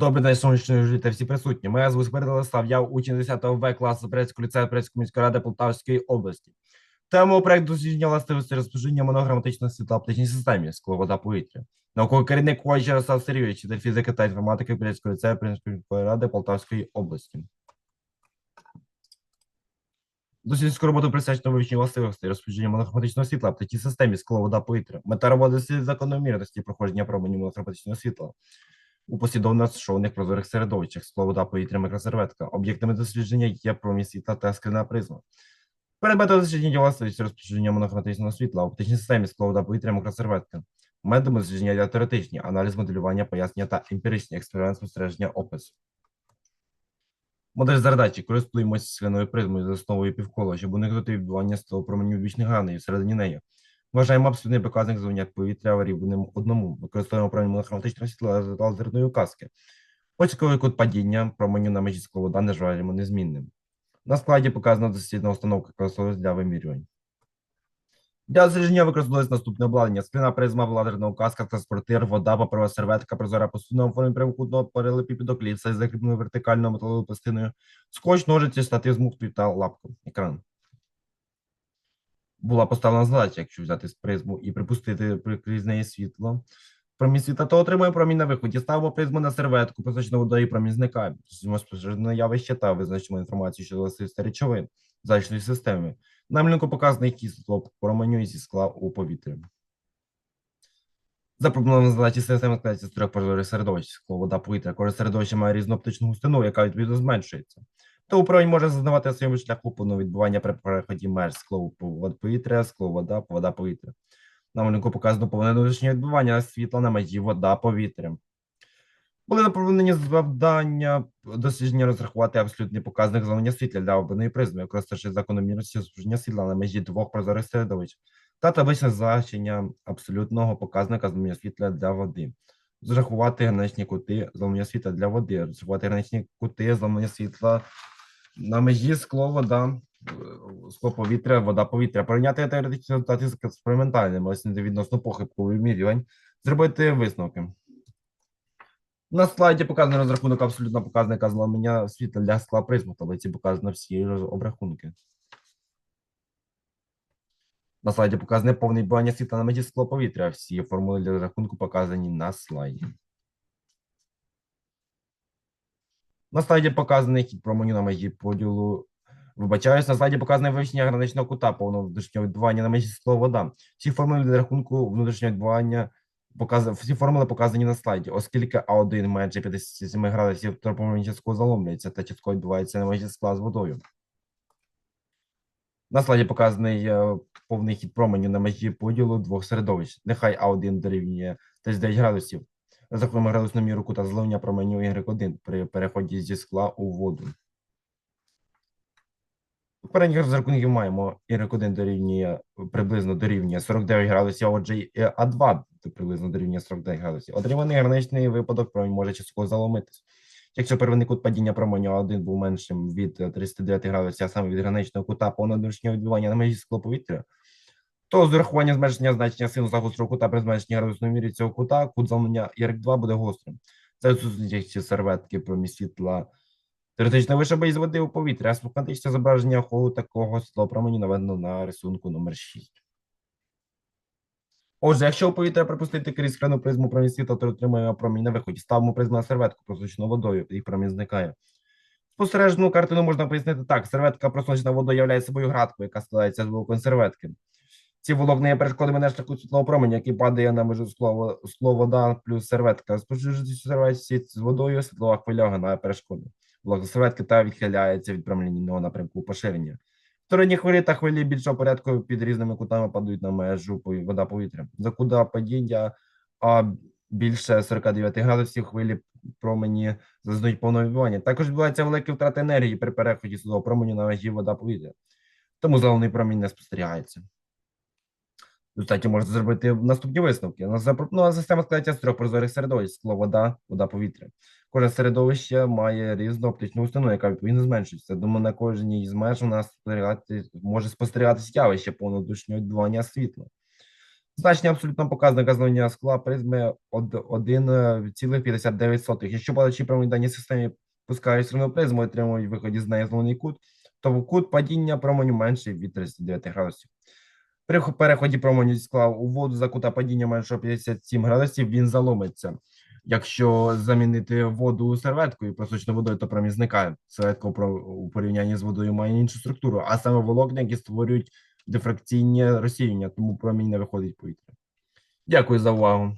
Добрий день, сонячної жителі всі присутні. Мене звуть Смирдолеслав, я учень 10 В класу Турецького ліцею Турецької міської ради Полтавської області. Тема проєкту дослідження властивості розпорядження монограматичної світла оптичній системі скло повітря. Науковий керівник Коледж Ярослав Сергійович, вчитель фізики та інформатики Турецького ліцею Турецької міської ради Полтавської області. Дослідницьку роботу присвячено вивченню властивостей розпорядження монохроматичного світла в оптичній системі скло вода повітря. Мета роботи дослідить закономірності проходження променів монохроматичного світла у послідовно розташованих прозорих середовищах скло вода повітря мікросерветка. Об'єктами дослідження є промінь світла та скляна призма. Предметом дослідження властивості розпорядження монохроматичного світла оптичній системі вода повітря мікросерветка. Методами дослідження є теоретичні, аналіз моделювання, пояснення та емпіричні експеримент спостереження опис. Модель задачі користуємося скляною призмою за основою півкола, щоб уникнути відбування столу променів бічних граней всередині неї. Вважаємо абсолютний показник зовня повітря рівним одному. Використовуємо промінь монохроматичного світла лазерної указки. Початковий кут падіння променю на межі скловода не вважаємо незмінним. На складі показана дослідна установка, використовується для вимірювань. Для дослідження використовувалось наступне обладнання: скляна призма, лазерна указка, транспортир, вода, паперова серветка, прозора посудина у формі прямокутного паралепіпідокліпса з закріпленою вертикальною металовою пластиною, скотч, ножиці, штатив з муфтою та лапку. Екран. Була поставлена задача, якщо взяти з призму і припустити крізь неї світло. Промінь світла, то отримує промінь на виході. Ставимо призму на серветку, позначено водою зникає. Спостережне явище та визначимо інформацію щодо властивостей речовин залишної системи. На малюнку показаний кисло променю зі скла у повітрі. Запропоновано задачі системи складається з трьох прозорих середовищ. Скло, вода, повітря. Кожне середовище має різну оптичну густину, яка відповідно зменшується. Тому промінь може зазнавати на своєму шляху повного відбування при переході меж скло повітря, скло, вода, вода, повітря. На малюнку показано повне внутрішнє відбування світла на межі вода, повітря. Були наповнені завдання дослідження розрахувати абсолютний показник зелення світла для обраної призми, використавши закономірності розпорядження світла на межі двох прозорих середовищ та табличне значення абсолютного показника зелення світла для води. Зрахувати граничні кути зелення світла для води, розрахувати граничні кути зелення світла на межі скло, вода, скло повітря, вода, повітря. Порівняти теоретичні результати з експериментальними, ось відносно похибку вимірювань, зробити висновки. На слайді показано розрахунок абсолютно показника зламання світла для скла призму. Таблиці показано всі обрахунки. На слайді показане повне відбування світла на межі скло повітря. Всі формули для розрахунку показані на слайді. На слайді показаний хід променю на межі поділу. Вибачаюсь, на слайді показане вивчення граничного кута повного внутрішнього відбування на межі скло вода. Всі формули для рахунку внутрішнього відбування показав всі формули показані на слайді, оскільки А1 менше 57 градусів, то промінь частково заломлюється та частково відбувається на межі скла з водою. На слайді показаний е, повний хід променю на межі поділу двох середовищ. Нехай А1 дорівнює 39 градусів. Розрахуємо градусну міру кута зливання променю Y1 при переході зі скла у воду. Попередніх розрахунків маємо Y1 дорівнює приблизно дорівнює 49 градусів, отже і А2 приблизно дорівнює 49 градусів. Отриманий граничний випадок промінь може частково заломитись. Якщо первинний кут падіння променю А1 був меншим від е, 39 градусів, а саме від граничного кута повного внутрішнього відбивання на межі склоповітря, то з урахуванням зменшення значення синуса гострого кута при зменшенні градусної мірі цього кута, кут заломлення Y2 буде гострим. Це відсутність серветки промі світла Теоретично вишиба із води у повітря, а схематичне зображення охолу такого світлового променю наведено на рисунку номер 6. Отже, якщо у повітря пропустити крізь скляну призму промінь світла, то отримаємо промінь на виході. Ставимо призму на серветку, просочену водою, і промінь зникає. Спостережну картину можна пояснити так: серветка просочена водою являє собою градку, яка складається з волокон серветки. Ці волокна є перешкодами на шляху світлового променя, який падає на межу скло, скло вода плюс серветка. Споживчи серветці з водою, світлова хвиля огинає перешкоди волокна серветки та відхиляється від промінного напрямку поширення. Вторинні хвилі та хвилі більшого порядку під різними кутами падають на межу вода повітря. За кута падіння а більше 49 градусів хвилі промені зазнають повного відбування. Також відбувається великі втрати енергії при переході свого променю на межі вода повітря. Тому зелений промінь не спостерігається. В результаті можна зробити наступні висновки. На запропонована система складається з трьох прозорих середовищ: скло, вода, вода, повітря. Кожне середовище має різну оптичну установу, яка відповідно зменшується. Тому на кожній з меж у нас може спостерігатися явище повнодушнього відбування світла. Значення абсолютного показника злиття скла призми од- 1,59. Якщо подачі прямої даній системі пускають сторону призму, отримують виході з неї зловний кут, то кут падіння променю менший від 39 градусів. При переході променю зі скла у воду за кута падіння менше 57 градусів він заломиться. Якщо замінити воду серветкою просочною водою, то промінь зникає. Серветка у порівнянні з водою має іншу структуру, а саме волокна, які створюють дифракційні розсіяння, тому промінь не виходить повітря. Дякую за увагу.